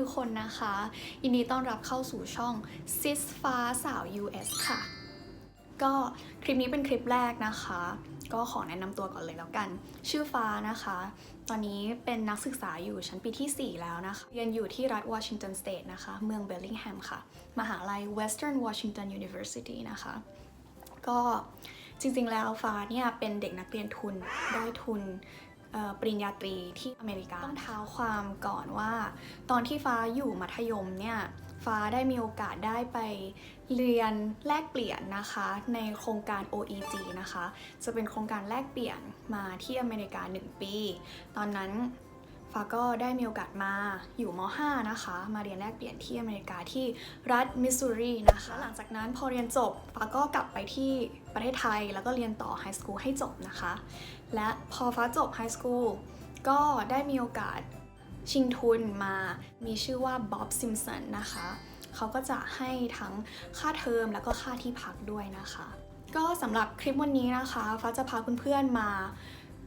ทุกคนนะคะยินดีต้อนรับเข้าสู่ช่อง Sis ฟ้าสาว US ค่ะ ก็คลิปนี้เป็นคลิปแรกนะคะ ก็ขอแนะนำตัวก่อนเลยแล้วกัน ชื่อฟ้านะคะ ตอนนี้เป็นนักศึกษาอยู่ชั้นปีที่ 4 แล้วนะคะ เรียนอยู่ที่รัฐวอชิงตันสเตทนะคะ เมืองเบลลิงแฮมค่ะ มหาลัย Western Washington University นะคะ ก็จริงๆ แล้วฟ้าเนี่ยเป็นเด็กนักเรียนทุนได้ทุน ปริญญาตรีที่อเมริกา ต้องเท้าความก่อนว่า ตอนที่ฟ้าอยู่มัธยมเนี่ย ฟ้าได้มีโอกาสได้ไปเรียนแลกเปลี่ยนนะคะ ในโครงการ OEG นะคะ จะเป็นโครงการแลกเปลี่ยนมาที่อเมริกา 1 ปี ตอนนั้นฟ้าก็ได้มีโอกาสมาอยู่ม .5 นะคะ มาเรียนแลกเปลี่ยนที่อเมริกาที่รัฐมิสซูรีนะคะ หลังจากนั้นพอเรียนจบฟ้าก็กลับไปที่ประเทศไทย แล้วก็เรียนต่อไฮสคูลให้จบนะคะ และพอฟ้าจบไฮสคูลก็ได้มีโอกาสชิงทุนมามีชื่อว่าบ๊อบซิมสันนะคะ เขาก็จะให้ทั้งค่าเทอมแล้วก็ค่าที่พักด้วยนะคะ ก็สำหรับคลิปวันนี้นะคะ ฟ้าจะพาเพื่อนๆมา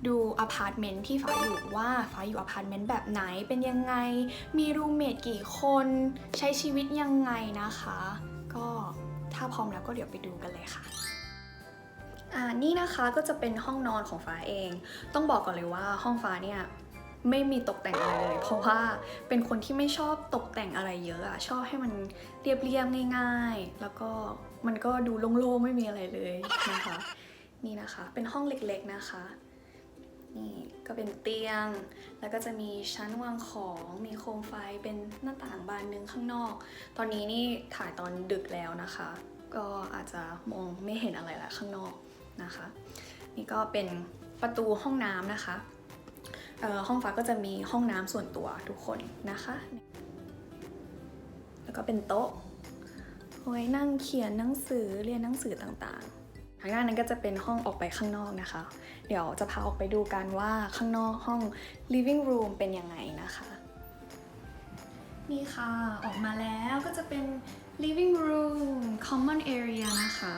ดูอพาร์ตเมนต์ที่ฟ้าอยู่ว่าฟ้าอยู่อพาร์ตเมนต์แบบไหนเป็นยังไง มีรูมเมทกี่คนใช้ชีวิตยังไงนะคะ ก็ถ้าพร้อมแล้วก็เดี๋ยวไปดูกันเลยค่ะ อ่านี่นะคะก็จะเป็นห้องนอนของฟ้าเอง ต้องบอกก่อนเลยว่าห้องฟ้าเนี่ยไม่มีตกแต่งอะไรเลย เพราะว่าเป็นคนที่ไม่ชอบตกแต่งอะไรเยอะอะชอบให้มันเรียบๆง่าย ๆ แล้วก็มันก็ดูโล่งๆไม่มีอะไรเลยนะคะนี่นะคะเป็นห้องเล็กๆนะคะนี่ก็เป็นเตียง แล้วก็จะมีชั้นวางของ มีโคมไฟเป็นหน้าต่างบานหนึงข้างนอก ตอนนี้นี่ถ่ายตอนดึกแล้วนะคะ ก็อาจจะมองไม่เห็นอะไรละข้างนอก นะคะ นี่ก็เป็นประตูห้องน้ำนะคะ ห้องฟ้าก็จะมีห้องน้ำส่วนตัวทุกคนนะคะ แล้วก็เป็นโต๊ะไว้นั่งเขียนหนังสือเรียนหนังสือต่างๆ ทางด้านนั้นก็จะเป็นห้องออกไปข้างนอกนะคะ เดี๋ยวจะพาออกไปดูกันว่าข้างนอกห้อง living room เป็นยังไงนะคะ นี่ค่ะ ออกมาแล้วก็จะเป็น living room common area นะคะ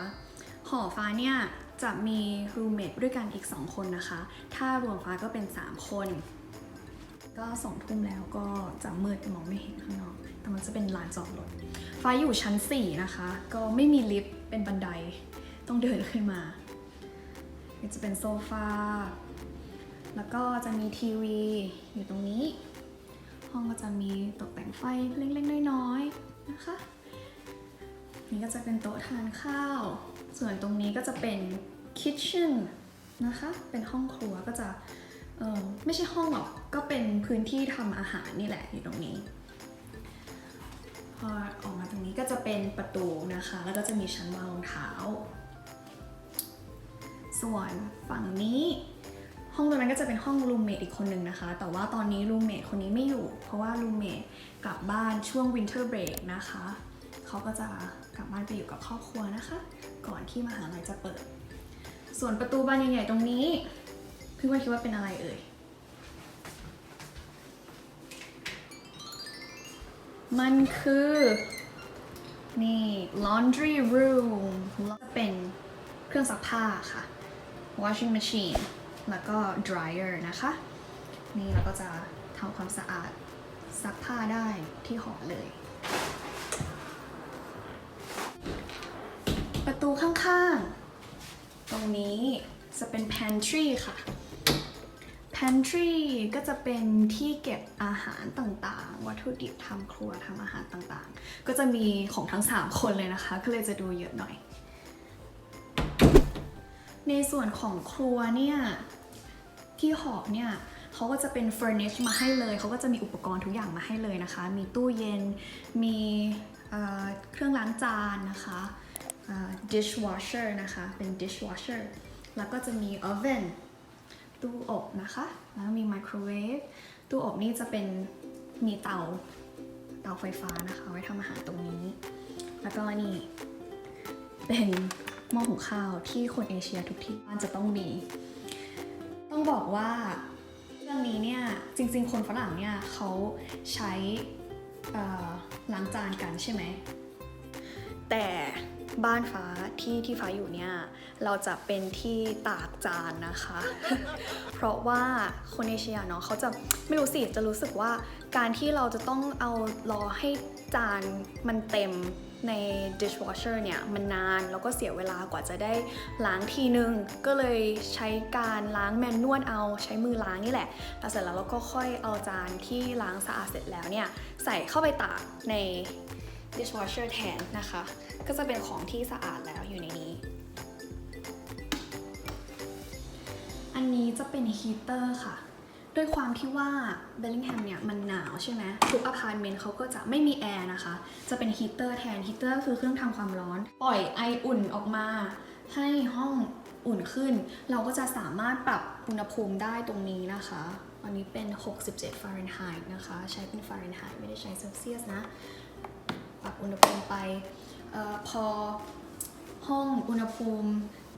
หอฟ้าเนี่ย จะมี roommate ด้วยกันอีก 2 คนนะคะ ถ้ารวมฟ้าก็เป็น 3 คน ก็สองทุ่มแล้วก็จะมืดมองไม่เห็นข้างนอก แต่มันจะเป็นลานจอดรถ ฟ้าอยู่ชั้น 4 นะคะ ก็ไม่มีลิฟต์เป็นบันได ต้องเดินขึ้นมา จะเป็นโซฟา แล้วก็จะมีทีวีอยู่ตรงนี้ ห้องก็จะมีตกแต่งไฟเล็กๆน้อยๆนะคะ นี่ก็จะเป็นโต๊ะทานข้าว ส่วนตรงนี้ก็จะเป็นคิทเช่นนะคะ เป็นห้องครัวก็จะไม่ใช่ห้องหรอก ก็เป็นพื้นที่ทำอาหารนี่แหละอยู่ตรงนี้ พอออกมาตรงนี้ก็จะเป็นประตูนะคะ แล้วก็จะมีชั้นวางรองเท้า ส่วนฝั่งนี้ ห้องตรงนั้นก็จะเป็นห้องรูมเมทอีกคนหนึ่งนะคะ แต่ว่าตอนนี้รูมเมทคนนี้ไม่อยู่ เพราะว่ารูมเมทกลับบ้านช่วงวินเทอร์เบรกนะคะ เขาก็จะกลับบ้านไปอยู่กับครอบครัวนะคะ ก่อนที่มหาลัยจะเปิด ส่วนประตูบานใหญ่ๆตรงนี้เพื่อนๆคิดว่าเป็นอะไรเอ่ย มันคือนี่ laundry room แล้วเป็นเครื่องซักผ้าค่ะ washing machine แล้วก็ dryer นะคะ นี่เราก็จะทำความสะอาดซักผ้าได้ที่หอเลย ประตูข้างๆ ตรงนี้ จะเป็น pantry ค่ะ pantry ก็จะเป็นที่เก็บอาหารต่างๆ วัตถุดิบทำครัวทำอาหารต่างๆ ก็จะมีของทั้ง 3 คนเลยนะคะ ก็เลยจะดูเยอะหน่อย ในส่วนของครัวเนี่ย ที่หอเนี่ยเขาก็จะเป็น furnish มาให้เลย เขาก็จะมีอุปกรณ์ทุกอย่างมาให้เลยนะคะ มีตู้เย็น มีเอ่อเครื่องล้างจานนะคะ dishwasher นะคะ เป็น dishwasher แล้วก็จะมี oven ตู้อบนะคะ แล้วมี microwave ตู้อบนี่จะเป็นมีเตา เตาไฟฟ้านะคะ ไว้ทำอาหารตรงนี้ แล้วก็นี่เป็นหม้อหุงข้าวที่คนเอเชียทุกที่บ้านจะต้องมี ต้องบอกว่าเรื่องนี้เนี่ยจริง ๆ คนฝรั่งเนี่ยเขาใช้ล้างจานกันใช่ไหม แต่ บ้านฟ้าที่ที่ฟ้าอยู่เนี่ย เราจะเป็นที่ตากจานนะคะ เพราะว่าคนเอเชียเนาะเขาจะไม่รู้สิจะรู้สึกว่าการที่เราจะต้องเอารอให้จานมันเต็มใน dishwasher เนี่ย มันนานแล้วก็เสียเวลากว่าจะได้ล้างทีนึง ก็เลยใช้การล้างแมนนวลเอาใช้มือล้างนี่แหละแล้วเสร็จแล้วเราก็ค่อยเอาจานที่ล้างสะอาดเสร็จแล้วเนี่ย ใส่เข้าไปตากใน dishwasher แทนนะคะ ก็จะเป็นของที่สะอาดแล้วอยู่ในนี้ อันนี้จะเป็นฮีเตอร์ค่ะด้วยความที่ว่าเบลลิงแฮมเนี่ยมันหนาวใช่ไหมทุกอพาร์ตเมนต์เขาก็จะไม่มีแอร์นะคะ จะเป็นฮีเตอร์แทนฮีเตอร์คือเครื่องทำความร้อน ปล่อยไออุ่นออกมา ให้ห้องอุ่นขึ้น เราก็จะสามารถปรับอุณหภูมิได้ตรงนี้นะคะอันนี้เป็น 67 ฟาเรนไฮต์นะคะ ใช้เป็นฟาเรนไฮต์ไม่ได้ใช้เซลเซียสนะ ปรับอุณหภูมิไปออพอห้องอุณหภูมิ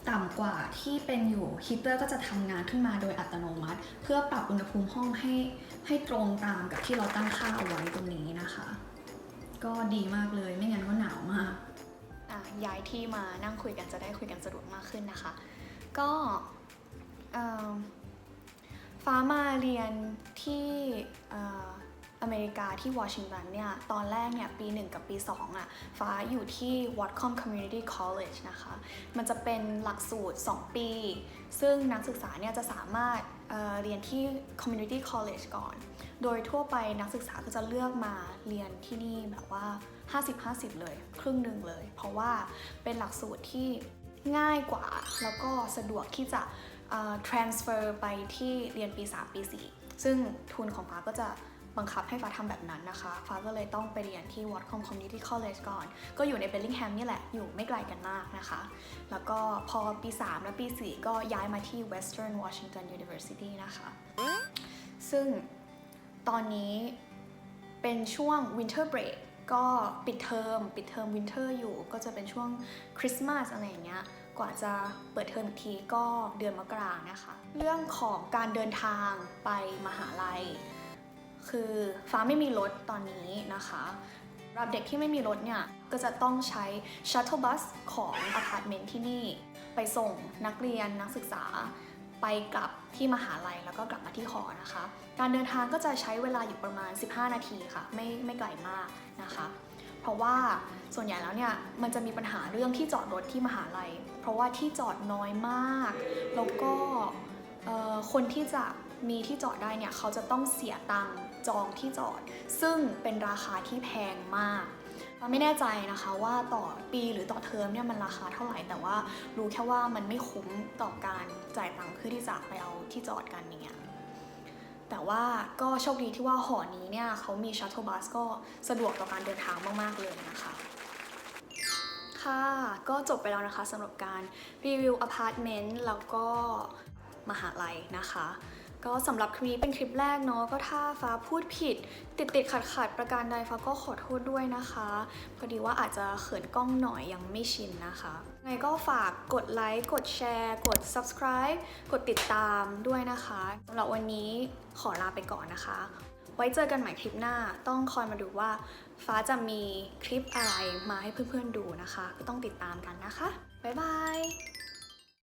ต่ำกว่าที่เป็นอยู่ฮีเตอร์ก็จะทำงานขึ้นมาโดยอัตโนมัติ เพื่อปรับอุณหภูมิห้องให้ให้ตรงตามกับที่เราตั้งค่าเอาไว้ตรงนี้นะคะ ก็ดีมากเลยไม่งั้นก็หนาวมากย้ายที่มานั่งคุยกันจะได้คุยกันสะดวกมากขึ้นนะคะ ก็ฟ้ามาเรียนที่ อเมริกาที่วอชิงตันเนี่ย ตอนแรกเนี่ย ปี 1 กับปี 2อะ ฟ้าอยู่ที่ Whatcom Community College นะคะ มันจะเป็นหลักสูตร 2 ปี ซึ่งนักศึกษาเนี่ยจะสามารถเเรียนที่ Community College ก่อน โดยทั่วไปนักศึกษาก็จะเลือกมาเรียนที่นี่แบบว่า 50-50 เลย ครึ่งหนึ่งเลย เพราะว่าเป็นหลักสูตรที่ง่ายกว่า แล้วก็สะดวกที่จะ transfer ไปที่เรียนปี 3 ปี 4 ซึ่งทุนของฟ้าก็จะ บังคับให้ฟ้าทำแบบนั้นนะคะ ฟ้าก็เลยต้องไปเรียนที่ Whatcom Community College ก่อน ก็อยู่ในเบลลิงแฮมนี่แหละ อยู่ไม่ไกลกันมากนะคะ แล้วก็พอปี 3 และปี 4 ก็ย้ายมาที่ Western Washington University นะคะ ซึ่งตอนนี้เป็นช่วง Winter Break ก็ปิดเทอมปิดเทอม Winter อยู่ก็จะเป็นช่วงคริสต์มาสอะไรอย่างเงี้ยกว่าจะเปิดเทอมอีกทีก็เดือนมกรานะคะ เรื่องของการเดินทางไปมหาลัย คือฟ้าไม่มีรถตอนนี้นะคะสำหรับเด็กที่ไม่มีรถเนี่ย ก็จะต้องใช้ shuttle bus ของอพาร์ตเมนต์ที่นี่ ไปส่งนักเรียนนักศึกษาไปกลับที่มหาลัยแล้วก็กลับมาที่หอนะคะ การเดินทางก็จะใช้เวลาอยู่ประมาณ 15 นาทีค่ะ ไม่ไม่ไกลมากนะคะ เพราะว่าส่วนใหญ่แล้วเนี่ย มันจะมีปัญหาเรื่องที่จอดรถที่มหาลัย เพราะว่าที่จอดน้อยมาก แล้วก็คนที่จะมีที่จอดได้เนี่ย เขาจะต้องเสียตังค์ จองที่จอด ซึ่งเป็นราคาที่แพงมากเราไม่แน่ใจนะคะว่าต่อปีหรือต่อเทอมเนี่ยมันราคาเท่าไหร่ แต่ว่ารู้แค่ว่ามันไม่คุ้มต่อการจ่ายตังค์เพื่อที่จะไปเอาที่จอดกันเงี้ยแต่ว่าก็โชคดีที่ว่าหอนี้เนี่ยเขามีชัตเทิลบัสก็สะดวกต่อการเดินทางมากๆเลยนะคะค่ะก็จบไปแล้วนะคะสำหรับการรีวิวอพาร์ตเมนต์แล้วก็มหาลัยนะคะ ก็สำหรับคลิปนี้เป็นคลิปแรกเนาะก็ถ้าฟ้าพูดผิด ติดติดขัดขัดประการใดฟ้าก็ขอโทษด้วยนะคะพอดีว่าอาจจะเขินกล้องหน่อยยังไม่ชินนะคะไงก็ฝากกดไลค์กดแชร์ กด subscribe กดติดตามด้วยนะคะสำหรับวันนี้ขอลาไปก่อนนะคะ ไว้เจอกันใหม่คลิปหน้าต้องคอยมาดูว่า ฟ้าจะมีคลิปอะไรมาให้เพื่อนๆดูนะคะ ก็ต้องติดตามกันนะคะบ๊ายบาย